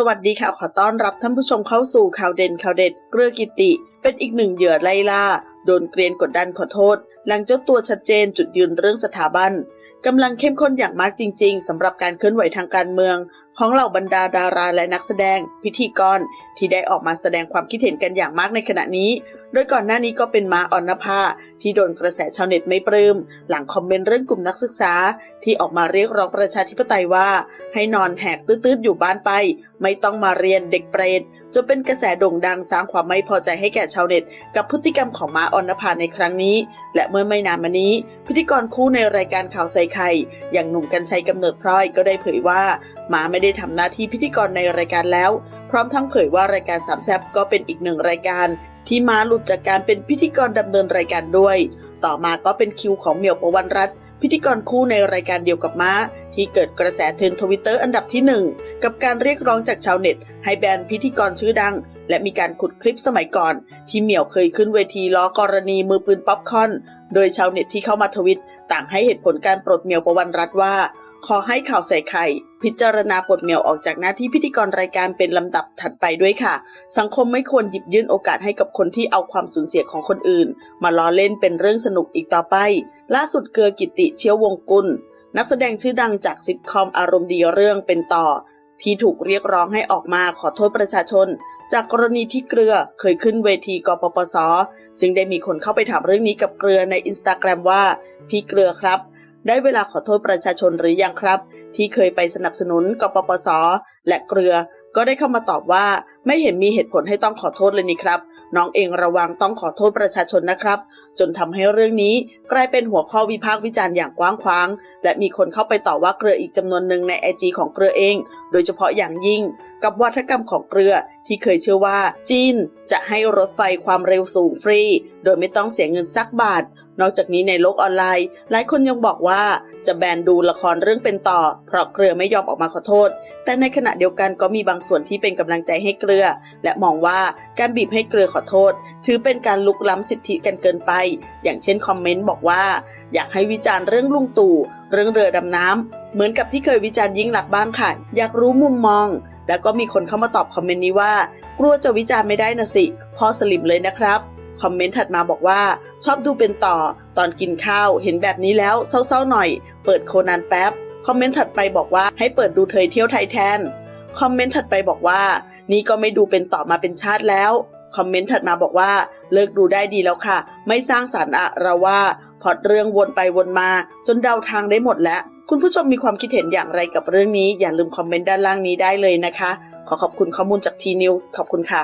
สวัสดีค่ะ ขอต้อนรับท่านผู้ชมเข้าสู่ข่าวเด่นข่าวเด็ดเกลือกิติ เป็นอีกหนึ่งเหยื่อไล่ล่า โดนเกรียนกดดันขอโทษ หลังเจ้าตัวชัดเจนจุดยืนเรื่องสถาบันกำลังเข้มข้นอย่างมากจริง ๆสำหรับการเคลื่อนไหวทางการเมือง ของเหล่าบรรดาดาราและนักแสดง พิธีกรที่ได้ออกมาแสดงความคิดเห็นกันอย่างมากในขณะนี้ โดยก่อนหน้านี้ก็เป็นมาออนนภาที่โดนกระแสชาวเน็ตไม่ปลื้มหลังคอมเมนต์เรื่องกลุ่มนักศึกษา ที่ออกมาเรียกร้องประชาธิปไตยว่า ให้นอนแหกตื้อๆอยู่บ้านไป ไม่ต้องมาเรียนเด็กเปรตจนเป็นกระแสโด่งดังสร้างความไม่พอใจให้แก่ชาวเน็ต กับพฤติกรรมของมาออนนภาในครั้งนี้ และเมื่อไม่นานมานี้ พิธีกรคู่ในรายการข่าวใส่ไข่อย่างหนุ่มกัญชัยกำเนิดพร้อยก็ได้เผยว่าหมาไม่ได้ทำหน้าที่พิธีกรในรายการแล้ว พร้อมทั้งเผยว่ารายการสามแซบก็เป็นอีกหนึ่งรายการ ที่ม้าหลุดจากการเป็นพิธีกรดำเนินรายการด้วย ต่อมาก็เป็นคิวของเหมียวประวันรัตน์พิธีกรคู่ในรายการเดียวกับม้า ที่เกิดกระแสเทรนทวิตเตอร์อันดับที่หนึ่งกับการเรียกร้องจากชาวเน็ต ให้แบนพิธีกรชื่อดัง และมีการขุดคลิปสมัยก่อน ที่เหมียวเคยขึ้นเวทีล้อกรณีมือปืนป๊อปคอน โดยชาวเน็ตที่เข้ามาทวิต ต่างให้เหตุผลการปลดเหมียวประวันรัตว่า ขอให้ข่าวใส่ไข่ พิจารณาปลดเหมียวออกจากหน้าที่พิธีกรรายการเป็นลำดับถัดไปด้วยค่ะ สังคมไม่ควรหยิบยื่นโอกาสให้กับคนที่เอาความสูญเสียของคนอื่น มาล้อเล่นเป็นเรื่องสนุกอีกต่อไป ล่าสุดเกลือกิติเชียววงกุล นักแสดงชื่อดังจากซิทคอมอารมณ์ดีเรื่องเป็นต่อ ที่ถูกเรียกร้องให้ออกมาขอโทษประชาชน จากกรณีที่เกลือเคยขึ้นเวทีกปปสซึ่งได้มีคนเข้าไปถามเรื่องนี้กับเกลือในอินสตาแกรมว่าพี่เกลือครับ ได้เวลาขอโทษประชาชนหรือยังครับ ที่เคยไปสนับสนุนกปปส และเกลือ ก็ได้เข้ามาตอบว่า ไม่เห็นมีเหตุผลให้ต้องขอโทษเลยนี่ครับ น้องเองระวังต้องขอโทษประชาชนนะครับ จนทำให้เรื่องนี้กลายเป็นหัวข้อวิพากษ์วิจารณ์อย่างกว้างขวาง และมีคนเข้าไปต่อว่าเกลืออีกจำนวนหนึ่งในไอจของเกลือเอง โดยเฉพาะอย่างยิ่ง กับวัฒกรรมของเกลือที่เคยเชื่อว่าจีนจะให้รถไฟความเร็วสูงฟรี โดยไม่ต้องเสียเงินสักบาท นอกจากนี้ในโลกออนไลน์ หลายคนยังบอกว่าจะแบนดูละครเรื่องเป็นต่อ เพราะเกลือไม่ยอมออกมาขอโทษ แต่ในขณะเดียวกันก็มีบางส่วนที่เป็นกำลังใจให้เกลือ และมองว่าการบีบให้เกลือขอโทษ ถือเป็นการลุกล้ำสิทธิกันเกินไป อย่างเช่นคอมเมนต์บอกว่า อยากให้วิจารณ์เรื่องลุงตู่เรื่องเรือดำน้ำเหมือนกับที่เคยวิจารณ์ยิ่งหลักบ้างค่ะ อยากรู้มุมมอง แล้วก็มีคนเข้ามาตอบคอมเมนต์นี้ว่า กลัวจะวิจารณ์ไม่ได้นะสิพ่อสลิมเลยนะครับ คอมเมนต์ถัดมาบอกว่า ชอบดูเป็นต่อตอนกินข้าวเห็นแบบนี้แล้วเศร้าๆหน่อย เปิดโคนันแป๊บ คอมเมนต์ถัดไปบอกว่าให้เปิดดูเธอเที่ยวไทยแทน คอมเมนต์ถัดไปบอกว่า นี่ก็ไม่ดูเป็นต่อมาเป็นชาติแล้ว คอมเมนต์ถัดมาบอกว่าเลิกดูได้ดีแล้วค่ะ ไม่สร้างสารรค์อะเราว่าพล็อดเรื่องวนไปวนมา จนเดาทางได้หมดแล้วคุณผู้ชมมีความคิดเห็นอย่างไรกับเรื่องนี้ อย่าลืมคอมเมนต์ด้านล่างนี้ได้เลยนะคะ ขอขอบคุณข้อมูลจากทีนิวส์ขอบคุณค่ะ